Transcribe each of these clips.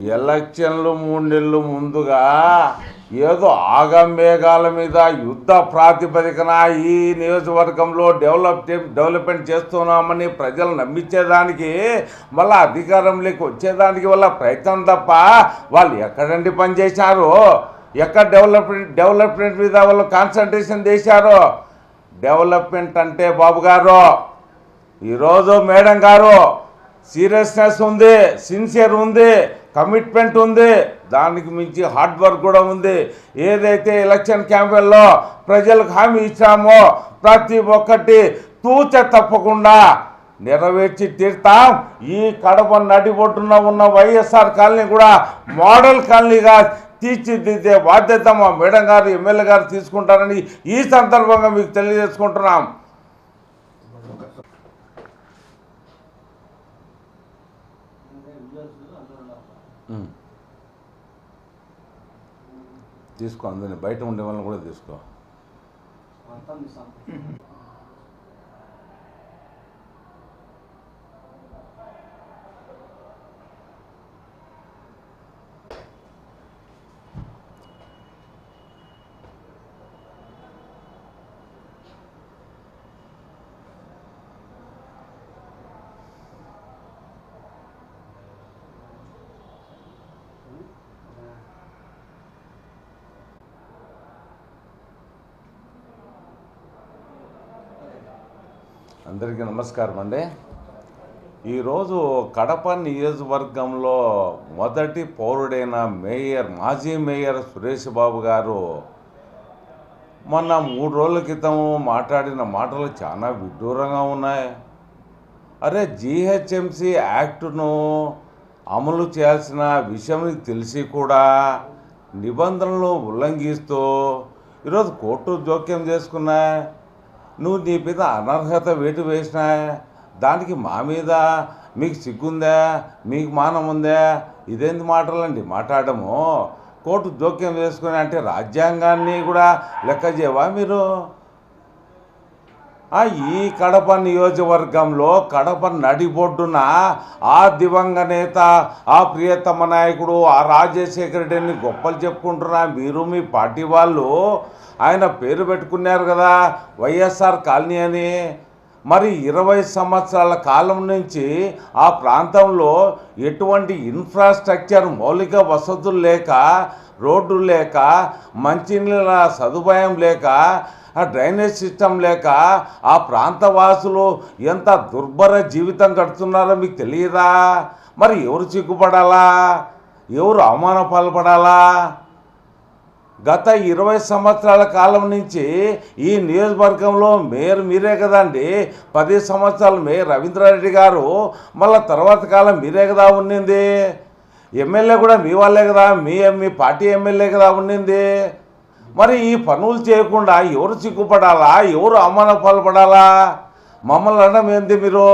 ఎలక్షన్లు మూడు నెలలు ముందుగా ఏదో ఆగమేఘాల మీద యుద్ధ ప్రాతిపదికన ఈ నియోజకవర్గంలో డెవలప్ డెవలప్మెంట్ చేస్తున్నామని ప్రజలు నమ్మించేదానికి మళ్ళీ అధికారంలోకి వచ్చేదానికి వల్ల ప్రయత్నం తప్ప వాళ్ళు ఎక్కడండి పనిచేశారు? ఎక్కడ డెవలప్మెంట్ డెవలప్మెంట్ మీద వాళ్ళు కాన్సన్ట్రేషన్ చేశారు? డెవలప్మెంట్ అంటే బాబు గారు ఈరోజు మేడం గారు సీరియస్నెస్ ఉంది సిన్సియర్ ఉంది. కమిట్మెంట్ ఉంది. దానికి మించి హార్డ్ వర్క్ కూడా ఉంది. ఏదైతే ఎలక్షన్ క్యాంపెయిన్లో ప్రజలకు హామీ ఇచ్చామో ప్రతి ఒక్కటి తూచ తప్పకుండా నెరవేర్చి తీర్తాం. ఈ కడప నడిబొడ్డున ఉన్న వైఎస్ఆర్ కాలనీ కూడా మోడల్ కాలనీగా తీర్చిదిద్దే బాధ్యత మా మేడం గారు ఎమ్మెల్యే గారు తీసుకుంటారని ఈ సందర్భంగా మీకు తెలియజేసుకుంటున్నాం. తీసుకో అందుని బయట ఉండే వాళ్ళని కూడా తీసుకో. అందరికీ నమస్కారం అండి. ఈరోజు కడప నియోజకవర్గంలో మొదటి పౌరుడైన మేయర్ మాజీ మేయర్ సురేష్ బాబు గారు మొన్న మూడు రోజుల క్రితం మాట్లాడిన మాటలు చాలా విడ్డూరంగా ఉన్నాయి. అరే జిహెచ్ఎంసి యాక్టును అమలు చేయాల్సిన విషయం తెలిసి కూడా నిబంధనలు ఉల్లంఘిస్తూ ఈరోజు కోర్టు జోక్యం చేసుకున్నాయి. నువ్వు నీ మీద అనర్హత వేటు వేసినా దానికి మా మీద మీకు సిగ్గుందా మీకు మానం ఉందా? ఇదేంది మాటలండి? మాట్లాడము. కోర్టు జోక్యం చేసుకుని అంటే రాజ్యాంగాన్ని కూడా లెక్క చేయవా మీరు? ఈ కడప నియోజకవర్గంలో కడప నడిబొడ్డున ఆ దివంగ నేత ఆ ప్రియతమ నాయకుడు ఆ రాజశేఖర రెడ్డిని గొప్పలు చెప్పుకుంటున్నా మీరు మీ పార్టీ వాళ్ళు. ఆయన పేరు పెట్టుకున్నారు కదా వైఎస్ఆర్ కాలనీ అని. మరి ఇరవై సంవత్సరాల కాలం నుంచి ఆ ప్రాంతంలో ఎటువంటి ఇన్ఫ్రాస్ట్రక్చర్ మౌలిక వసతులు లేక రోడ్డు లేక మంచినీళ్ళ సదుపాయం లేక ఆ డ్రైనేజ్ సిస్టమ్ లేక ఆ ప్రాంత వాసులు ఎంత దుర్భర జీవితం గడుతున్నారో మీకు తెలియదా? మరి ఎవరు చిక్కుపడాలా ఎవరు అవమాన పాల్పడాలా గత ఇరవై సంవత్సరాల కాలం నుంచి ఈ నియోజకవర్గంలో మేయర్ మీరే కదండి. పది సంవత్సరాలు మేయర్ రవీంద్రారెడ్డి గారు మళ్ళా తర్వాత కాలం మీరే కదా ఉండింది. ఎమ్మెల్యే కూడా మీ వాళ్ళే కదా మీ మీ పార్టీ ఎమ్మెల్యే కదా ఉండింది. మరి ఈ పనులు చేయకుండా ఎవరు చిక్కుపడాలా ఎవరు అవమాన పాల్పడాలా? మమ్మల్ని అనడం ఏంది మీరు?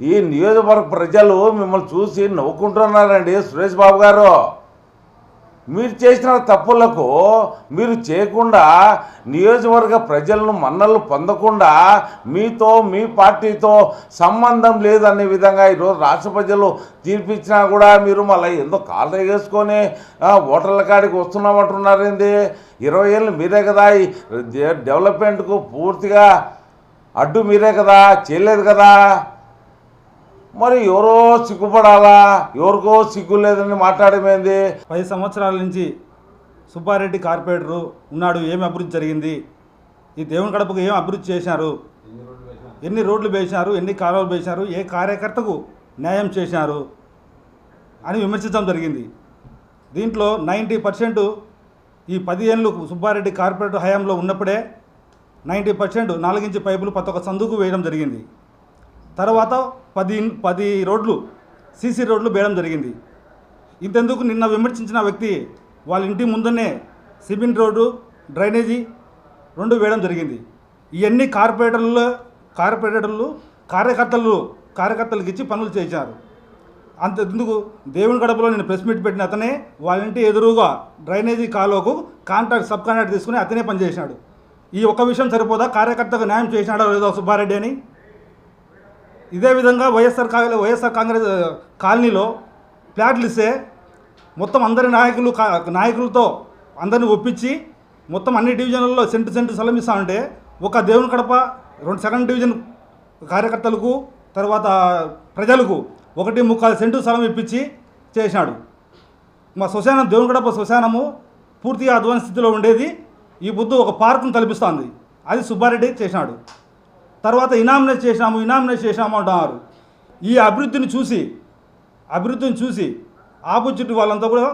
ఈ నియోజకవర్గ ప్రజలు మిమ్మల్ని చూసి నవ్వుకుంటున్నారండి సురేష్ బాబు గారు. మీరు చేసిన తప్పులకు మీరు చేయకుండా నియోజకవర్గ ప్రజలను మన్నలు పొందకుండా మీతో మీ పార్టీతో సంబంధం లేదనే విధంగా ఈరోజు రాష్ట్ర ప్రజలు తీర్పిచ్చినా కూడా మీరు మళ్ళీ ఎంతో కాళ్ళు వేసుకొని ఓటర్ల కాడికి వస్తున్నామంటున్నారేంది ఇరవై ఏళ్ళు మీరే కదా ఈ డెవలప్మెంట్కు పూర్తిగా అడ్డు మీరే కదా చేయలేదు కదా? మరి ఎవరో సిగ్గుపడాలా? ఎవరికో సిగ్గు లేదని మాట్లాడమేంది? పది సంవత్సరాల నుంచి సుబ్బారెడ్డి కార్పొరేటరు ఉన్నాడు ఏమి అభివృద్ధి జరిగింది? ఈ దేవుని కడపకు ఏం అభివృద్ధి చేశారు? ఎన్ని రోడ్లు వేసినారు ఎన్ని కాలువలు వేసినారు ఏ కార్యకర్తకు న్యాయం చేశారు? అని విమర్శించడం జరిగింది. దీంట్లో నైంటీ పర్సెంట్ ఈ పదిహేనులు సుబ్బారెడ్డి కార్పొరేటర్ హయాంలో ఉన్నప్పుడే నైంటీ పర్సెంట్ నాలుగించి పైపులు ప్రతి ఒక్క సందుకు వేయడం జరిగింది. తర్వాత పది పది రోడ్లు సీసీ రోడ్లు వేయడం జరిగింది. ఇంతెందుకు నిన్న విమర్శించిన వ్యక్తి వాళ్ళ ఇంటి ముందునే సిమెంట్ రోడ్డు డ్రైనేజీ రెండు వేయడం జరిగింది. ఇవన్నీ కార్పొరేటర్లు కార్పొరేటర్లు కార్యకర్తలు కార్యకర్తలకు ఇచ్చి పనులు చేశారు. అంత ఎందుకు దేవుని గడపలో నేను ప్రెస్ మీట్ పెట్టిన అతనే వాళ్ళ ఇంటి ఎదురుగా డ్రైనేజీ కాలువకు కాంట్రాక్ట్ సబ్ కాంట్రాక్ట్ తీసుకుని అతనే పనిచేసినాడు ఈ ఒక్క విషయం సరిపోదా? కార్యకర్తకు న్యాయం చేసినాడో లేదో సుబ్బారెడ్డి అని? ఇదే విధంగా వైఎస్ఆర్ కాంగ్రెస్ వైఎస్ఆర్ కాంగ్రెస్ కాలనీలో ఫ్లాట్లు ఇస్తే మొత్తం అందరి నాయకులు నాయకులతో అందరిని ఒప్పించి మొత్తం అన్ని డివిజన్లలో సెంటు సెంటు స్థలం ఇస్తామంటే ఒక దేవుని కడప రెండు సెకండ్ డివిజన్ కార్యకర్తలకు తర్వాత ప్రజలకు ఒకటి ముక్కాలు సెంటు స్థలం ఇప్పించి చేశాడు. మా శ్మశానం దేవుని కడప శ్మశానము పూర్తిగా అధ్వాన స్థితిలో ఉండేది. ఈ బుద్ధు ఒక పార్కును కల్పిస్తుంది అది సుబ్బారెడ్డి చేశాడు. తర్వాత ఇనామినేట్ చేశాము ఇనామినేట్ చేశాము అంటున్నారు. ఈ అభివృద్ధిని చూసి అభివృద్ధిని చూసి ఆపోజిట్ వాళ్ళంతా కూడా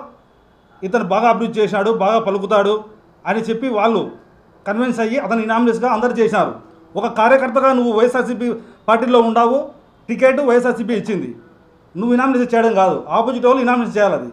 ఇతను బాగా అభివృద్ధి చేశాడు బాగా పలుకుతాడు అని చెప్పి వాళ్ళు కన్విన్స్ అయ్యి అతను ఇనామినేట్స్గా అందరు చేశారు. ఒక కార్యకర్తగా నువ్వు వైఎస్ఆర్సీపీ పార్టీలో ఉండావు టికెట్ వైఎస్ఆర్సీపీ ఇచ్చింది. నువ్వు ఇనామినేషన్ చేయడం కాదు. ఆపోజిట్ వాళ్ళు ఇనామినేషన్ చేయాలి అది.